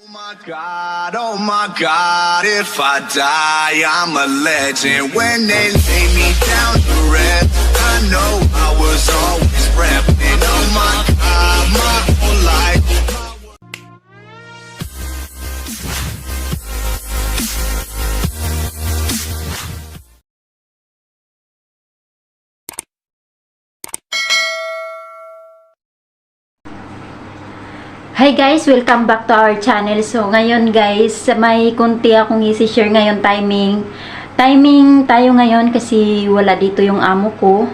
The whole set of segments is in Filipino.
Oh my god, oh my god, if I die, I'm a legend. When they lay me down to rest, I know I was always repping. Oh my god, my Hi guys! Welcome back to our channel. So, ngayon guys, may kunti akong isi-share ngayon timing. Timing tayo ngayon kasi wala dito yung amo ko.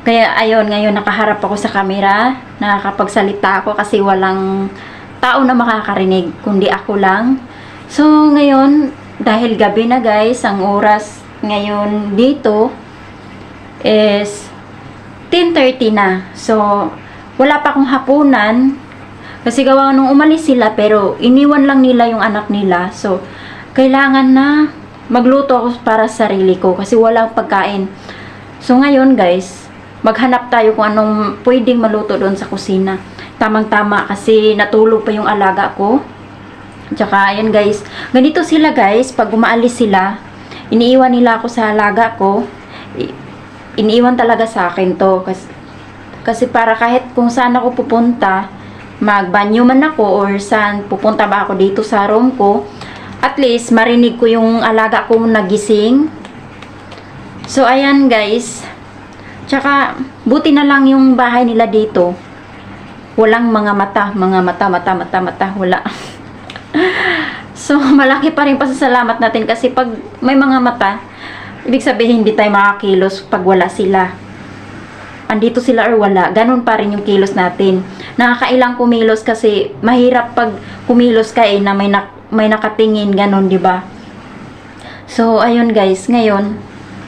Kaya ayun, ngayon nakaharap ako sa camera. Nakakapagsalita ako kasi walang tao na makakarinig, kundi ako lang. So, ngayon, dahil gabi na guys, ang oras ngayon dito is 10.30 na. So, wala pa akong hapunan. Kasi gawa nung umalis sila, pero iniwan lang nila yung anak nila. So, kailangan na magluto ako para sa sarili ko kasi walang pagkain. So, ngayon guys, maghanap tayo kung anong pwedeng maluto doon sa kusina. Tamang-tama kasi natulog pa yung alaga ko. Tsaka, ayan guys, ganito sila guys, pag umaalis sila, iniiwan nila ako sa alaga ko. Iniiwan talaga sa akin to. Kasi, kasi para kahit kung saan ako pupunta, magbanyo man ako or saan pupunta ba ako dito sa room ko, at least marinig ko yung alaga ko nagising. So, ayan guys. Tsaka, buti na lang yung bahay nila dito. Walang mga mata, mga mata, mata, mata, mata, wala. so, malaki pa rin pasasalamat natin kasi pag may mga mata, ibig sabihin hindi tayo makakilos pag wala sila andito sila or wala, ganun pa rin yung kilos natin. Nakakailang kumilos kasi mahirap pag kumilos ka eh na may, nak- may nakatingin, ganun, di ba? So, ayun guys, ngayon,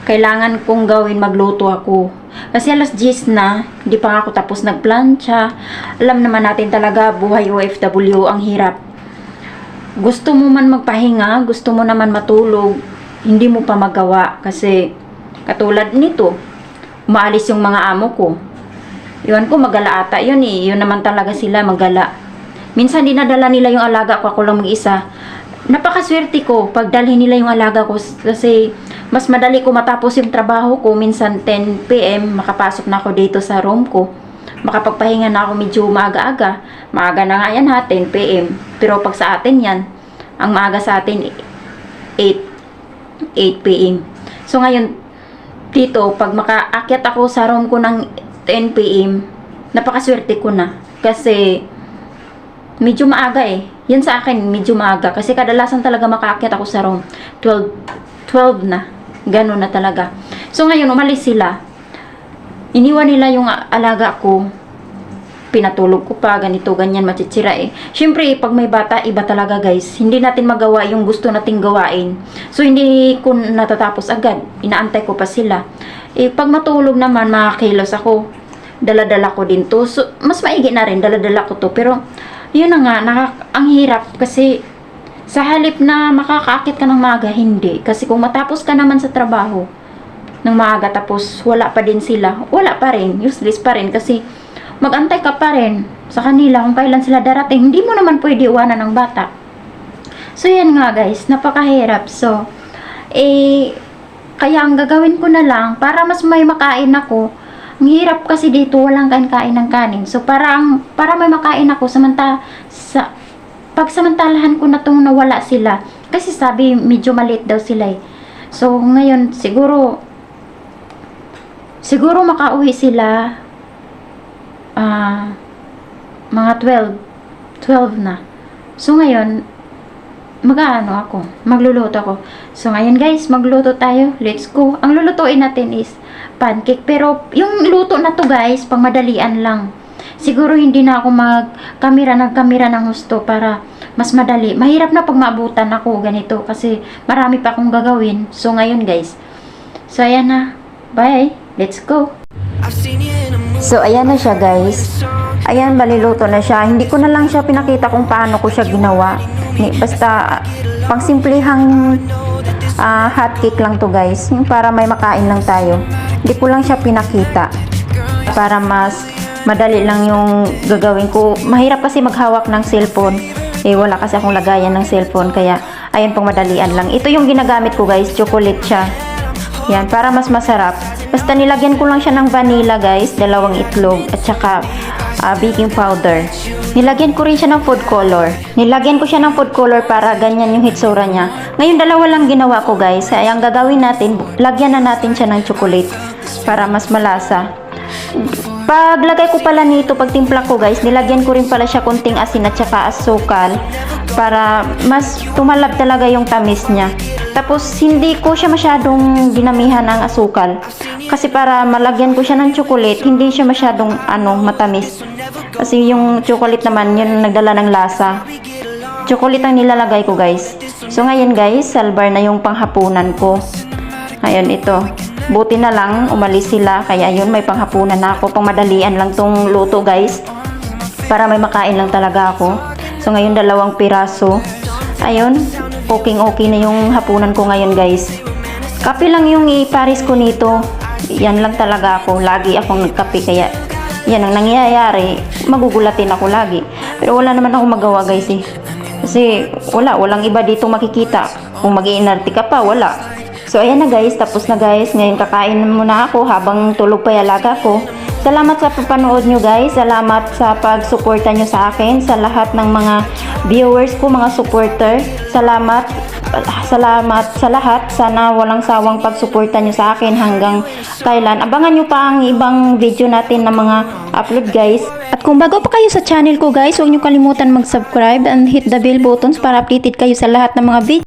kailangan kong gawin magluto ako. Kasi alas 10 na, di pa ako tapos nagplancha. Alam naman natin talaga, buhay OFW, ang hirap. Gusto mo man magpahinga, gusto mo naman matulog, hindi mo pa magawa. Kasi, katulad nito, umaalis yung mga amo ko. Iwan ko, magala ata yun eh. Yun naman talaga sila, magala. Minsan dinadala nila yung alaga ko, ako lang mag-isa. Napakaswerte ko, pagdalhin nila yung alaga ko kasi mas madali ko matapos yung trabaho ko. Minsan 10pm, makapasok na ako dito sa room ko. Makapagpahinga na ako medyo maaga-aga. Maaga na nga yan ha, 10pm. Pero pag sa atin yan, ang maaga sa atin 8 8pm. So ngayon, dito, pag makaakyat ako sa room ko ng 10pm, napakaswerte ko na. Kasi, medyo maaga eh. Yan sa akin, medyo maaga. Kasi kadalasan talaga makaakyat ako sa room. 12, 12 na. Ganun na talaga. So, ngayon, umalis sila. Iniwan nila yung alaga ko. Pinatulog ko pa, ganito, ganyan, matitsira eh. Siyempre, pag may bata, iba talaga guys. Hindi natin magawa yung gusto nating gawain. So, hindi ko natatapos agad. Inaantay ko pa sila. Eh, pag matulog naman, makakilos ako. Dala-dala ko din to. So, mas maigi na rin, dala-dala ko to. Pero, yun na nga, nakak- ang hirap kasi sa halip na makakaakit ka ng maaga, hindi. Kasi kung matapos ka naman sa trabaho ng maaga tapos wala pa din sila, wala pa rin, useless pa rin kasi magantay ka pa rin sa kanila kung kailan sila darating. Hindi mo naman pwede iwanan ng bata. So, yan nga guys, napakahirap. So, eh, kaya ang gagawin ko na lang, para mas may makain ako, ang hirap kasi dito, walang kain-kain ng kanin. So, para, ang, para may makain ako, samanta, sa, pagsamantalahan ko na itong nawala sila. Kasi sabi, medyo maliit daw sila eh. So, ngayon, siguro, siguro makauwi sila, ah, mga 12, 12 na. So, ngayon, mag-ano ako, magluluto ako. So, ngayon guys, magluto tayo. Let's go. Ang lulutuin natin is pancake. Pero, yung luto na to guys, pang madalian lang. Siguro hindi na ako mag-kamera ng kamera ng husto para mas madali. Mahirap na pag maabutan ako ganito kasi marami pa akong gagawin. So, ngayon guys. So, ayan na. Bye. Let's go. So, ayan na siya guys. Ayan, baliluto na siya. Hindi ko na lang siya pinakita kung paano ko siya ginawa. Basta, pang simplihang ah, hot cake lang to guys. Para may makain lang tayo. Hindi ko lang siya pinakita. Para mas madali lang yung gagawin ko. Mahirap kasi maghawak ng cellphone. Eh, wala kasi akong lagayan ng cellphone. Kaya, ayun pong madalian lang. Ito yung ginagamit ko guys. Chocolate siya. Yan, para mas masarap. Basta nilagyan ko lang siya ng vanilla guys, dalawang itlog at saka ah, baking powder. Nilagyan ko rin siya ng food color. Nilagyan ko siya ng food color para ganyan yung hitsura niya. Ngayon dalawa lang ginawa ko guys. Kaya ang gagawin natin, lagyan na natin siya ng chocolate para mas malasa. Paglagay ko pala nito, pag timpla ko guys, nilagyan ko rin pala siya konting asin at saka asukal para mas tumalab talaga yung tamis niya. Tapos hindi ko siya masyadong dinamihan ng asukal. Kasi para malagyan ko siya ng chocolate, hindi siya masyadong ano, matamis. Kasi yung chocolate naman, yun nagdala ng lasa. Chocolate ang nilalagay ko guys. So ngayon guys, salbar na yung panghapunan ko. Ayun, ito. Buti na lang, umalis sila. Kaya yun, may panghapunan na ako. Pangmadalian lang tong luto, guys. Para may makain lang talaga ako. So, ngayon, dalawang piraso. Ayun, okay-okay na yung hapunan ko ngayon, guys. Kape lang yung iparis ko nito. Yan lang talaga ako. Lagi akong nagkape. Kaya, yan ang nangyayari. Magugulatin ako lagi. Pero wala naman ako magawa, guys, eh. Kasi, wala. Walang iba dito makikita. Kung mag ka pa, wala. So ayan na guys, tapos na guys. Ngayon kakain muna ako habang tulog pa yung alaga ko. Salamat sa papanood nyo guys. Salamat sa pagsuporta nyo sa akin. Sa lahat ng mga viewers ko, mga supporter. Salamat. Salamat sa lahat. Sana walang sawang pagsuporta nyo sa akin hanggang kailan. Abangan nyo pa ang ibang video natin na mga upload guys. At kung bago pa kayo sa channel ko guys, huwag nyo kalimutan mag-subscribe and hit the bell buttons para updated kayo sa lahat ng mga video